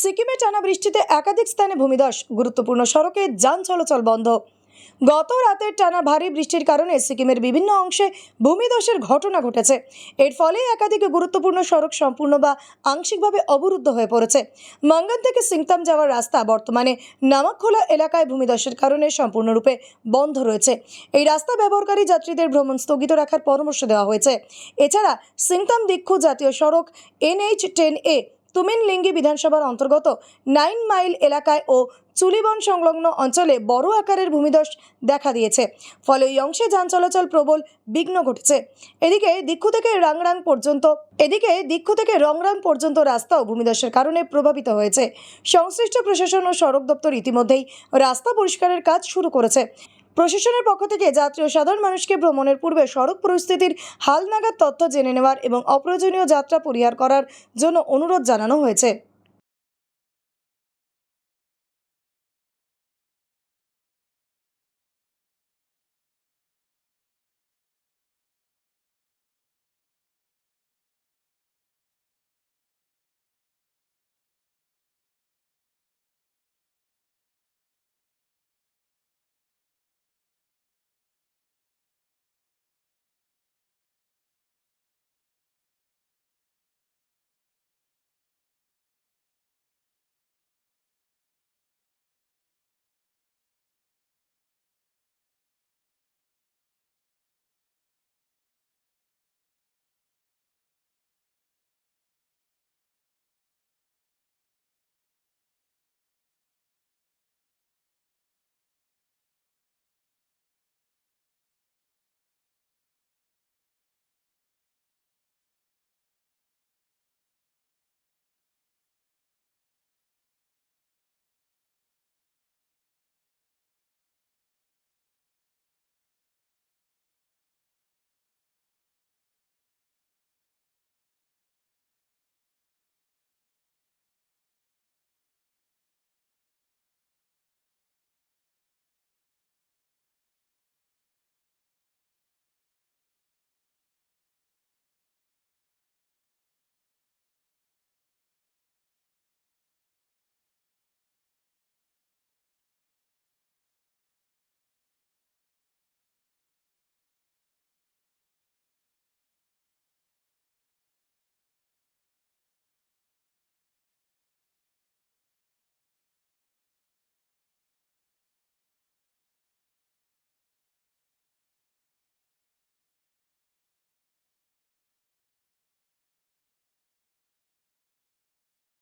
সিকিমে টানা বৃষ্টিতে একাধিক স্থানে ভূমিধস। গুরুত্বপূর্ণ সড়কে যান চলাচল বন্ধ। গত রাতের টানা ভারী বৃষ্টির কারণে সিকিমের বিভিন্ন অংশে ভূমিধসের ঘটনা ঘটেছে। এর ফলে একাধিক গুরুত্বপূর্ণ সড়ক সম্পূর্ণ বা আংশিকভাবে অবরুদ্ধ হয়ে পড়েছে। মঙ্গন থেকে সিংতাম যাওয়ার রাস্তা বর্তমানে নামাকখোলা এলাকায় ভূমিধসের কারণে সম্পূর্ণরূপে বন্ধ রয়েছে। এই রাস্তা ব্যবহারকারী যাত্রীদের ভ্রমণ স্থগিত রাখার পরামর্শ দেওয়া হয়েছে। এছাড়া সিংতাম দীক্ষু জাতীয় সড়ক এনএইচ টেন এ তুমিনলিঙ্গি বিধানসভার অন্তর্গত নাইন মাইল এলাকায় ও চুলিবন সংলগ্ন অঞ্চলে বড় আকারের ভূমিধস দেখা দিয়েছে। ফলে এই অংশে যান চলাচল প্রবল বিঘ্ন ঘটেছে। এদিকে দীক্ষু থেকে রাংরাং পর্যন্ত, এদিকে দীক্ষু থেকে রংরাং পর্যন্ত রাস্তাও ভূমিধসের কারণে প্রভাবিত হয়েছে। সংশ্লিষ্ট প্রশাসন ও সড়ক দপ্তর ইতিমধ্যেই রাস্তা পরিষ্কারের কাজ শুরু করেছে। প্রশাসনের পক্ষ থেকে যাত্রী ও সাধারণ মানুষকে ভ্রমণের পূর্বে সড়ক পরিস্থিতির হালনাগাদ তথ্য জেনে নেওয়ার এবং অপ্রয়োজনীয় যাত্রা পরিহার করার জন্য অনুরোধ জানানো হয়েছে।